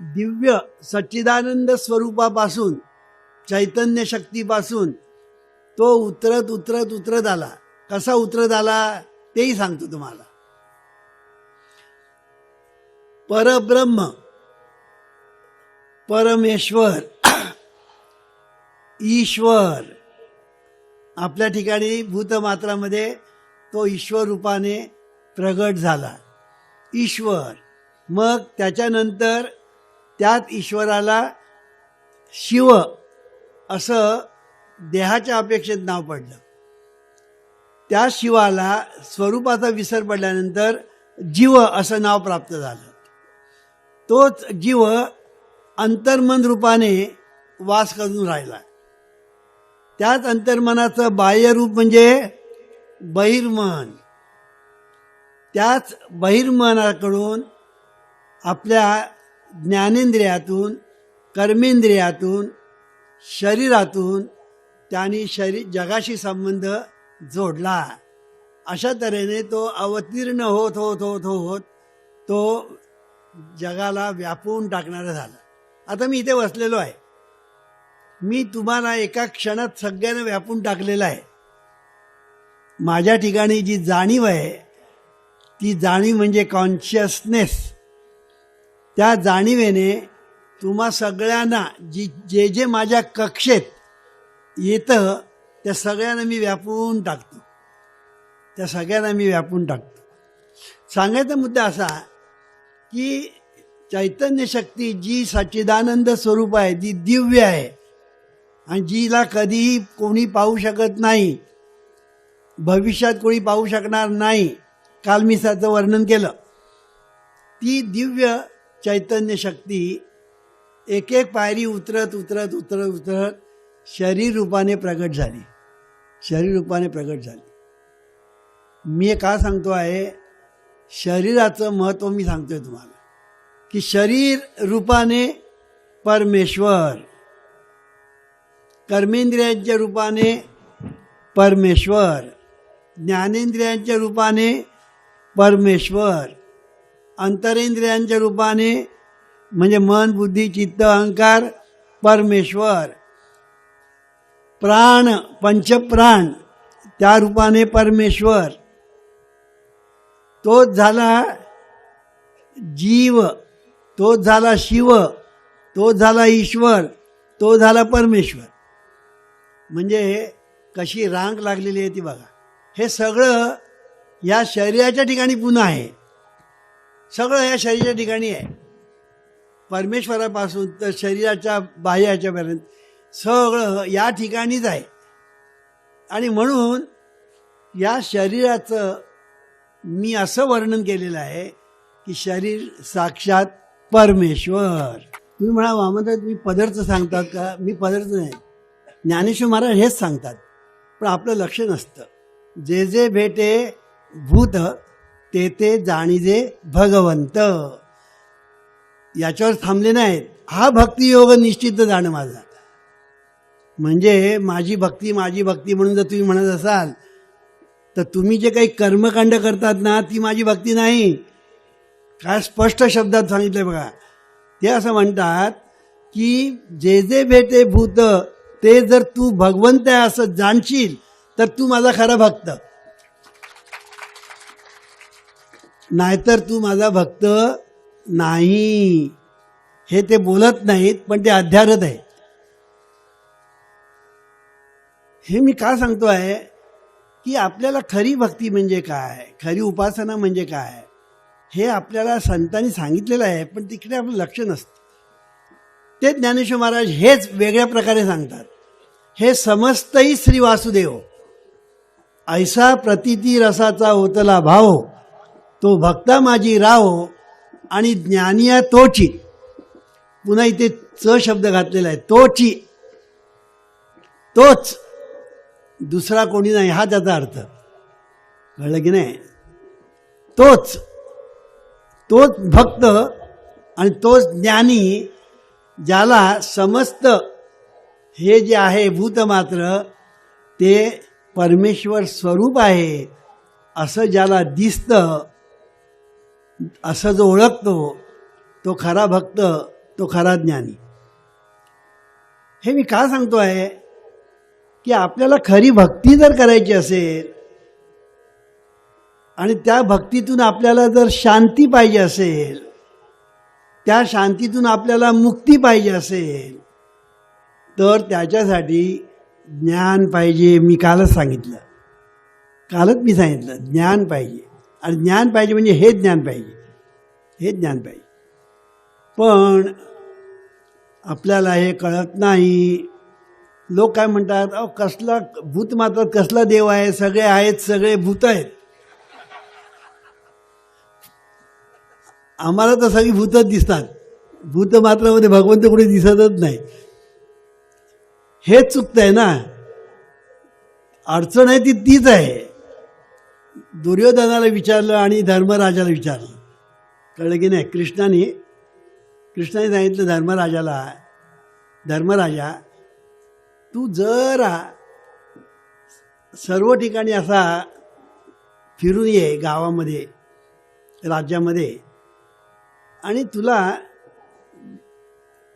दिव्य सच्चिदानंद स्वरूपापासून चैतन्य शक्तीपासून तो उतरत उतरत उतरत आला. कसा उतरत आला तेही सांगतो तुम्हाला. परब्रह्म परमेश्वर ईश्वर. आपल्या ठिकाणी भूतमात्रामध्ये तो ईश्वर रूपाने प्रगट झाला. ईश्वर. मग त्याच्यानंतर त्यात ईश्वराला शिव असं देहाच्या अपेक्षेत नाव पडलं. त्या शिवाला स्वरूपाचा विसर पडल्यानंतर जीव असं नाव प्राप्त झालं. तोच जीव अंतर्मन रूपाने वास करून राहिला. त्याच अंतर्मनाचं बाह्यरूप म्हणजे बहिर्मन. त्याच बहिर्मनाकडून आपल्या ज्ञानेंद्रियातून कर्मेंद्रियातून शरीरातून त्यांनी शरीर जगाशी संबंध जोडला. अशा तऱ्हेने तो अवतीर्ण होत होत होत होत तो जगाला व्यापून टाकणारा झाला. आता मी इथे बसलेलो आहे. मी तुम्हाला एका क्षणात सगळ्यांना व्यापून टाकलेलं आहे. माझ्या ठिकाणी जी जाणीव आहे ती जाणीव म्हणजे कॉन्शियसनेस त्या जाणीवेने तुम्हा सगळ्यांना जी जे जे माझ्या कक्षेत येतं त्या सगळ्यांना मी व्यापून टाकतो. त्या सगळ्यांना मी व्यापून टाकतो. सांगायचा मुद्दा असा की चैतन्य शक्ती जी सच्चिदानंद स्वरूप आहे जी दिव्य आहे आणि जिला कधीही कोणी पाहू शकत नाही भविष्यात कोणी पाहू शकणार नाही काल मी त्याचं वर्णन केलं. ती दिव्य चैतन्य शक्ती एक एक पायरी उतरत उतरत उतरत उतरत शरीर रूपाने प्रगट झाली. शरीर रूपाने प्रगट झाली. मी का सांगतो आहे? शरीराचं महत्त्व मी सांगतोय तुम्हाला. की शरीर रूपाने परमेश्वर. कर्मेंद्रियांच्या रूपाने परमेश्वर. ज्ञानेंद्रियांच्या रूपाने परमेश्वर. अंतरेंद्रियांच्या रूपाने म्हणजे मन बुद्धी चित्त अहंकार परमेश्वर. प्राण पंचप्राण त्या रूपाने परमेश्वर. तोच झाला जीव तोच झाला शिव तोच झाला ईश्वर तो झाला परमेश्वर. म्हणजे कशी रांग लागलेली आहे ती बघा. हे सगळं या शरीराच्या ठिकाणी पुन्हा आहे. सगळं या शरीराच्या ठिकाणी आहे. परमेश्वरापासून तर शरीराच्या बाह्याच्यापर्यंत सगळं या ठिकाणीच आहे. आणि म्हणून या शरीराचं मी असं वर्णन केलेलं आहे की शरीर साक्षात परमेश्वर. तुम्ही म्हणा वामनराव तुम्ही पदार्थ सांगतात का? मी पदार्थ नाही. ज्ञानेश्वर महाराज हेच सांगतात. पण आपलं लक्ष नसतं. जे जे भेटे भूत ते ते जाणीजे भगवंत. याच्यावर थांबले नाहीत. हा भक्तियोग निश्चित जाणं माझा म्हणजे माझी भक्ती माझी भक्ती म्हणून जर तुम्ही म्हणत असाल तर तुम्ही जे काही कर्मकांड करतात ना ती माझी भक्ती नाही. काय स्पष्ट शब्दात सांगितलं बघा. ते असं म्हणतात की जे जे भेटे भूत ते जर तू भगवंत आहे असं जाणशील तर तू माझा खरा भक्त. नाहीतर तू माझा भक्त नाही. हे ते बोलत नाहीत पण ते अध्यारत आहे हे मी का सांगतो आहे? की आपल्याला खरी भक्ती म्हणजे काय? खरी उपासना म्हणजे काय? हे आपल्याला संतांनी सांगितलेलं आहे पण तिकडे आपलं लक्ष नसतं. ते ज्ञानेश्वर महाराज हेच वेगळ्या प्रकारे सांगतात. हे समस्तही श्री वासुदेव. ऐसा प्रतिती रसाचा होतला भाव. तो भक्ता माझी राव आणि ज्ञानिया तोची. पुन्हा इथे च शब्द घातलेला आहे तोची. तोच. दुसरा कोणी नाही हा त्याचा अर्थ. कळलं की नाही? तोच. तोच भक्त आणि तोच ज्ञानी ज्याला समस्त हे जे आहे भूत मात्र ते परमेश्वर स्वरूप आहे असं ज्याला दिसतं असं जो ओळखतो तो खरा भक्त तो खरा ज्ञानी. हे मी का सांगतो आहे? की आपल्याला खरी भक्ती जर करायची असेल आणि त्या भक्तीतून आपल्याला जर शांती पाहिजे असेल त्या शांतीतून आपल्याला मुक्ती पाहिजे असेल तर त्याच्यासाठी ज्ञान पाहिजे मी कालच सांगितलं. कालच मी सांगितलं ज्ञान पाहिजे. आणि ज्ञान पाहिजे म्हणजे हे ज्ञान पाहिजे. हे ज्ञान पाहिजे. पण आपल्याला हे कळत नाही. लोक काय म्हणतात अहो कसला भूत मात्र कसला देव आहे? सगळे आहेत सगळे भूत आहेत. आम्हाला तर सगळी भूतच दिसतात. भूत मात्रामध्ये भगवंत कुठे दिसतच नाही. हेच चुकतंय ना. अडचण आहे ती तीच आहे. दुर्योधनाला विचारलं आणि धर्मराजाला विचारलं. कळलं की नाही कृष्णाने कृष्णाने सांगितलं धर्मराजाला धर्मराजा तू जरा सर्व ठिकाणी असा फिरून ये गावामध्ये राज्यामध्ये. आणि तुला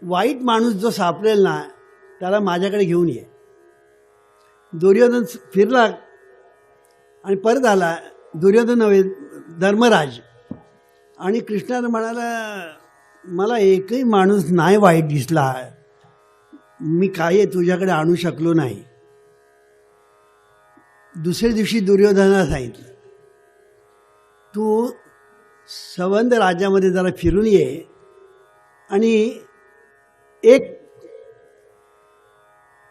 वाईट माणूस जो सापडेल ना त्याला माझ्याकडे घेऊन ये. दुर्योधन फिरला आणि परत आला दुर्योधन नव्हे धर्मराज. आणि कृष्णाला म्हणाला मला एकही माणूस नाही वाईट दिसला. मी काही तुझ्याकडे आणू शकलो नाही. दुसऱ्या दिवशी दुर्योधनाला सांगितलं तू संबंध राज्यामध्ये जरा फिरून ये आणि एक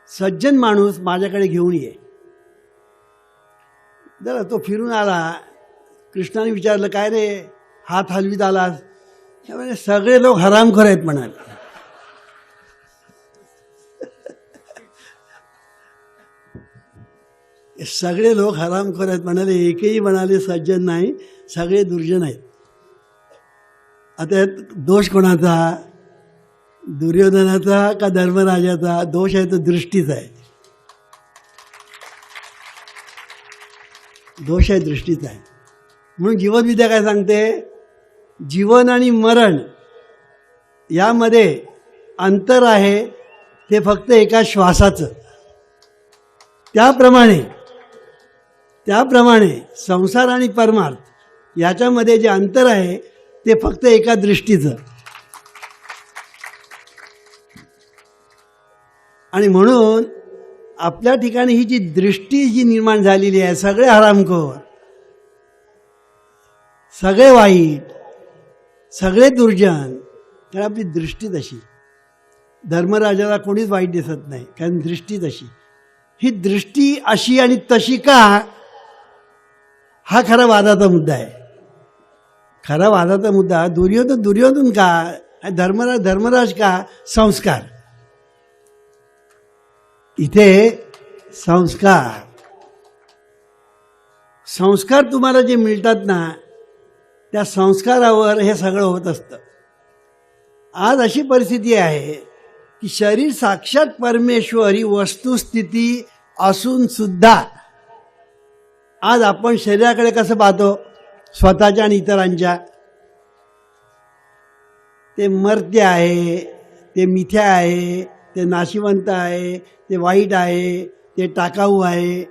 सज्जन माणूस माझ्याकडे घेऊन ये. जरा तो फिरून आला. कृष्णाने विचारलं काय रे हात हलवीत आलास? त्यामुळे सगळे लोक हरामखोर आहेत म्हणाले. सगळे लोक हरामखोर आहेत म्हणाले. एकही म्हणाले सज्जन नाही सगळे दुर्जन आहेत. आता दोष कोणाचा? दुर्योधनाचा का धर्मराजाचा? दोष आहे तो दृष्टीचा आहे. दोष आहे दृष्टीचा आहे. म्हणून जीवनविद्या काय सांगते? जीवन आणि मरण यामध्ये अंतर आहे ते फक्त एका श्वासाचं. त्याप्रमाणे त्याप्रमाणे संसार आणि परमार्थ याच्यामध्ये जे अंतर आहे ते फक्त एका दृष्टीचं. आणि म्हणून आपल्या ठिकाणी ही जी दृष्टी जी निर्माण झालेली आहे सगळे हरामखोर सगळे वाईट सगळे दुर्जन कारण आपली दृष्टी तशी. धर्मराजाला कोणीच वाईट दिसत नाही कारण दृष्टी तशी. ही दृष्टी अशी आणि तशी का? हा खरा वादाचा मुद्दा आहे. खरा वादाचा मुद्दा दुर्योधन दुर्योधन का? आणि धर्मराज धर्मराज का? संस्कार. इथे संस्कार. संस्कार तुम्हाला जे मिळतात ना त्या संस्कारावर हे सगळं होत असतं. आज अशी परिस्थिती आहे की शरीर साक्षात परमेश्वर ही वस्तुस्थिती असून सुद्धा आज आपण शरीराकडे कसं पाहतो? स्वतःच्या आणि इतरांच्या. ते मर्त्य आहे ते मिथ्या आहे ते नाशिवंत आहे ते वाईट आहे ते टाकाऊ आहे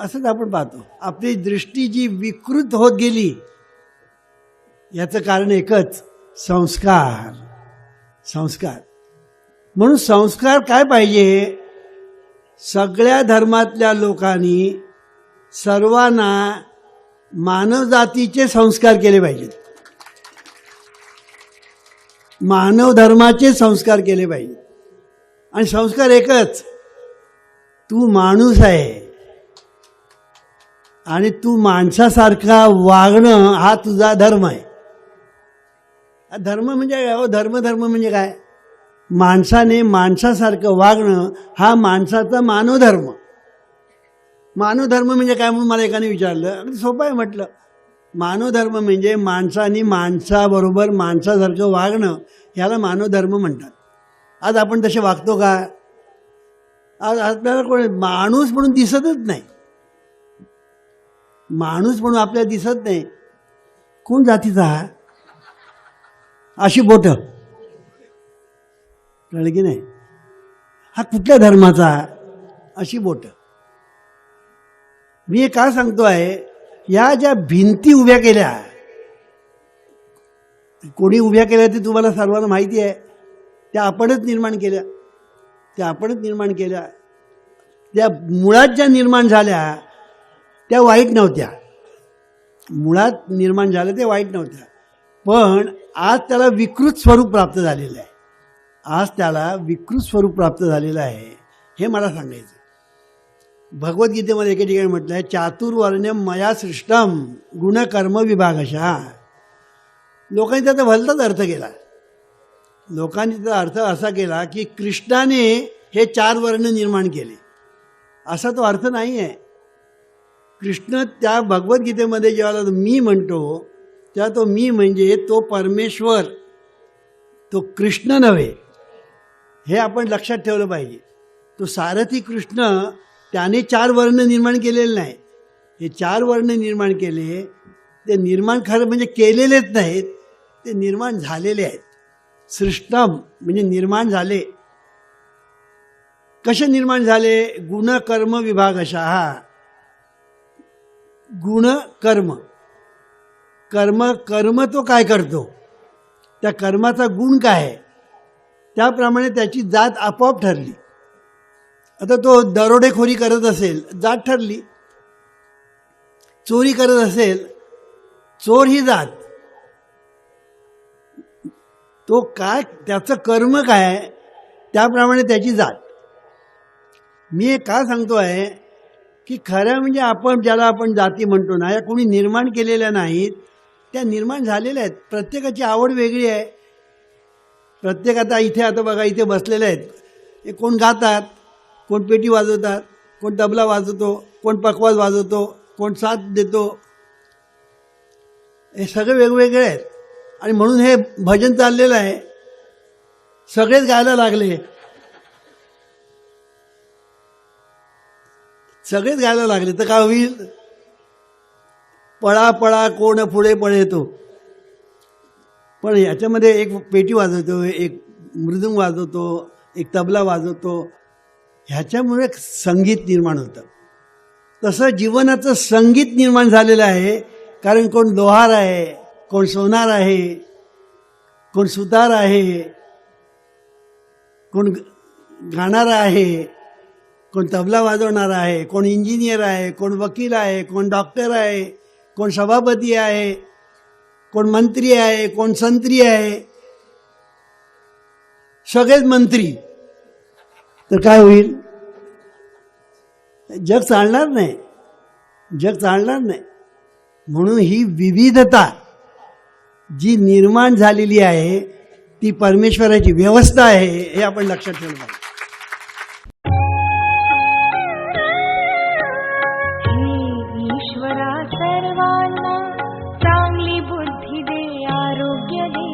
असंच आपण पाहतो. आपली दृष्टी जी विकृत होत गेली याचं कारण एकच संस्कार. संस्कार. म्हणून संस्कार काय पाहिजे? सगळ्या धर्मातल्या लोकांनी सर्वांना मानवजातीचे संस्कार केले पाहिजेत. मानव धर्माचे संस्कार केले पाहिजेत. आणि संस्कार एकच. तू माणूस आहे. आणि तू माणसासारखा वागणं हा तुझा धर्म आहे. धर्म म्हणजे काय? हो धर्म धर्म म्हणजे काय? माणसाने माणसासारखं वागणं हा माणसाचा मानवधर्म. मानवधर्म म्हणजे काय म्हणून मला एकाने विचारलं? अगदी सोपं आहे म्हटलं. मानवधर्म म्हणजे माणसाने माणसाबरोबर माणसासारखं वागणं ह्याला मानवधर्म म्हणतात. आज आपण तसे वागतो का? आज आपल्याला कोण माणूस म्हणून दिसतच नाही. माणूस म्हणून आपल्याला दिसत नाही. कोण जातीचा हा? अशी बोट. कळलं की नाही? हा कुठल्या धर्माचा अशी बोट. मी का सांगतो आहे या ज्या भिंती उभ्या केल्या कोणी उभ्या केल्या ते तुम्हाला सर्वांना माहिती आहे. त्या आपणच निर्माण केल्या. त्या आपणच निर्माण केल्या. त्या मुळात ज्या निर्माण झाल्या त्या वाईट नव्हत्या. मुळात निर्माण झाल्या त्या वाईट नव्हत्या. पण आज त्याला विकृत स्वरूप प्राप्त झालेलं आहे. आज त्याला विकृत स्वरूप प्राप्त झालेलं आहे हे मला सांगायचं भगवद्गीतेमध्ये एके ठिकाणी म्हटलं आहे चातुर्वर्ण्यम मया सृष्टम गुणकर्म विभागशा. लोकांनी त्याचा भलताच अर्थ केला. लोकांनी त्याचा अर्थ असा केला की कृष्णाने हे चार वर्ण निर्माण केले. असा तो अर्थ नाही आहे कृष्ण त्या भगवद्गीतेमध्ये जेव्हा मी म्हणतो तेव्हा तो मी म्हणजे तो परमेश्वर तो कृष्ण नव्हे. हे आपण लक्षात ठेवलं पाहिजे. तो सारथी कृष्ण त्याने चार वर्ण निर्माण केलेले नाही हे चार वर्ण निर्माण केले ते निर्माण खरं म्हणजे केलेलेच नाहीत ते निर्माण झालेले आहेत. सृष्टम म्हणजे निर्माण झाले. कसे निर्माण झाले? गुणकर्म हा. गुण कर्म कर्म कर्म तो काय करतो? त्या कर्माचा गुण काय? आहे त्याप्रमाणे त्याची जात आपोआप ठरली. आता तो दरोडेखोरी करत असेल जात ठरली. चोरी करत असेल चोर ही जात. तो काय त्याचं कर्म काय आहे त्याप्रमाणे त्याची जात. मी हे का सांगतो आहे की खरं म्हणजे आपण ज्याला आपण जाती म्हणतो ना या कोणी निर्माण केलेल्या नाहीत त्या निर्माण झालेल्या आहेत. प्रत्येकाची आवड वेगळी आहे. प्रत्येक आता इथे आता बघा इथे बसलेले आहेत. हे कोण गातात कोण पेटी वाजवतात कोण तबला वाजवतो कोण पकवाज वाजवतो कोण साथ देतो. हे सगळे वेगवेगळे आहेत. आणि म्हणून हे भजन चाललेलं आहे. सगळेच गायला लागले. सगळेच गायला लागले. तर काय होईल? पळा पळा कोण पुढे पळेतो पण याच्यामध्ये एक पेटी वाजवतो एक मृदुंग वाजवतो एक तबला वाजवतो. ह्याच्यामुळे संगीत निर्माण होतं. तसं जीवनाचं संगीत निर्माण झालेलं आहे. कारण कोण लोहार आहे कोण सोनार आहे कोण सुतार आहे कोण गाणार आहे कोण तबला वाजवणार आहे कोण इंजिनियर आहे कोण वकील आहे कोण डॉक्टर आहे कोण सभापती आहे कोण मंत्री आहे कोण संत्री आहे सगळेच मंत्री. तर काय होईल? जग चालणार नाही. जग चालणार नाही. म्हणून ही विविधता जी निर्माण झालेली आहे ती परमेश्वराची व्यवस्था आहे हे आपण लक्षात ठेवलं पाहिजे. ईश्वरा सर्वांना चांगली बुद्धी दे आरोग्य दे.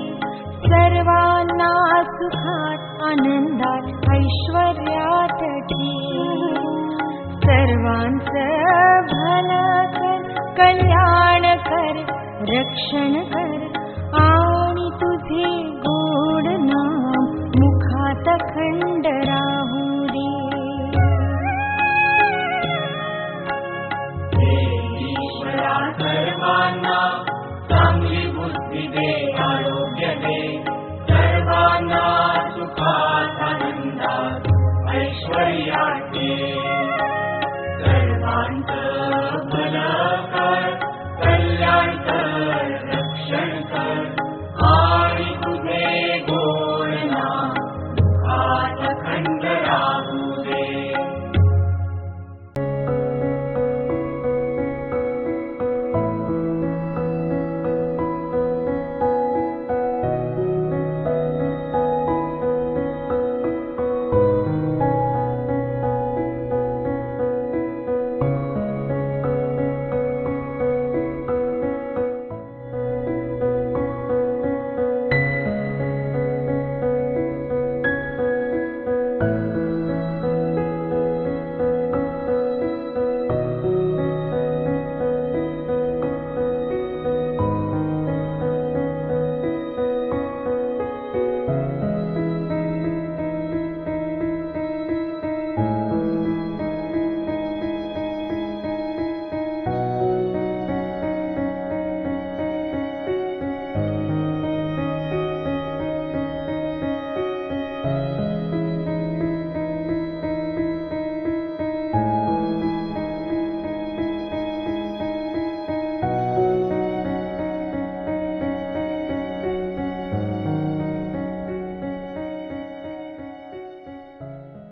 सर्वांना सुखात आनंदात ऐश्वर्यात ठेव सर्वांचं भलं कर कल्याण कर रक्षण कर.